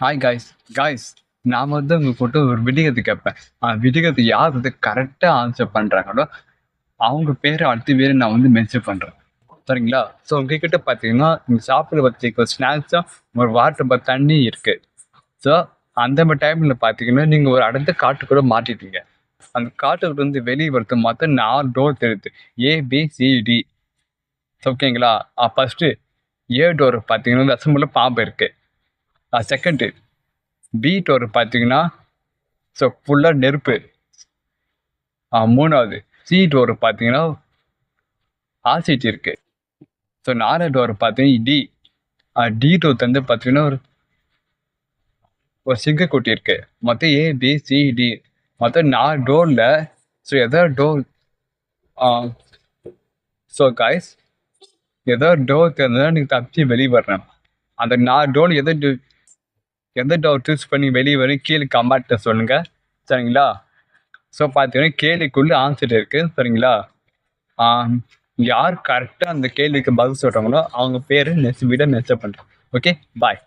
Hi guys guys நான் வந்து உங்க போட்டு ஒரு விடிகத்து கேட்பேன். அந்த விடிகத்து யார் வந்து கரெக்டாக ஆன்சர் பண்ணுறாங்களோ அவங்க பேரை அடுத்த பேர் நான் வந்து மென்ஷன் பண்ணுறேன் சரிங்களா? ஸோ உங்ககிட்ட பார்த்தீங்கன்னா நீங்கள் சாப்பிட வச்சுக்க ஸ்நாக்ஸும் ஒரு வாட்டர் தண்ணி இருக்குது ஸோ அந்த மாதிரி டைமில் பார்த்தீங்கன்னா நீங்கள் ஒரு அடுத்த காட்டுக்குள்ள மாட்டிட்டீங்க. அந்த காட்டுக்குள்ள வந்து வெளியே வரது மொத்தம் நாலு டோர் தெரியுது. ஏபிசிடி ஓகேங்களா ஃபஸ்ட்டு ஏ டோர் பார்த்தீங்கன்னா விஷமுள்ள பாம்பு இருக்குது செகண்டு பி டோர் பார்த்தீங்கன்னா ஸோ ஃபுல்லாக நெருப்பு. ஆ, மூணாவது. சீட் ஒரு பார்த்தீங்கன்னா ஆசிட் இருக்குது ஸோ நாலு டோர் பார்த்தீங்கன்னா டி டி டோர் வந்து பார்த்தீங்கன்னா ஒரு ஒரு சிங்கக்குட்டி இருக்கு. மொத்தம் ஏ பி சி டி மொத்தம் நாலு டோரில் ஸோ எதோ டோர் ஸோ காய்ஸ் ஏதோ டோர் தெரிஞ்சா நீங்கள் தப்பிச்சு வெளியே வரணும் அந்த நாலு டோர் எதோ எந்த டோர் சூஸ் பண்ணி வெளியே வரும் கீழே கமெண்ட்டில் சொல்லுங்கள் சரிங்களா? ஸோ பார்த்தீங்கன்னா கேள்விக்குள்ளே ஆன்சர் இருக்குது சரிங்களா? யார் கரெக்டாக அந்த கேள்விக்கு பதில் சொல்கிறாங்களோ அவங்க பேர் நெக்ஸ்ட் வீடியோ மெசேஜ் பண்ணுறேன் ஓகே பாய்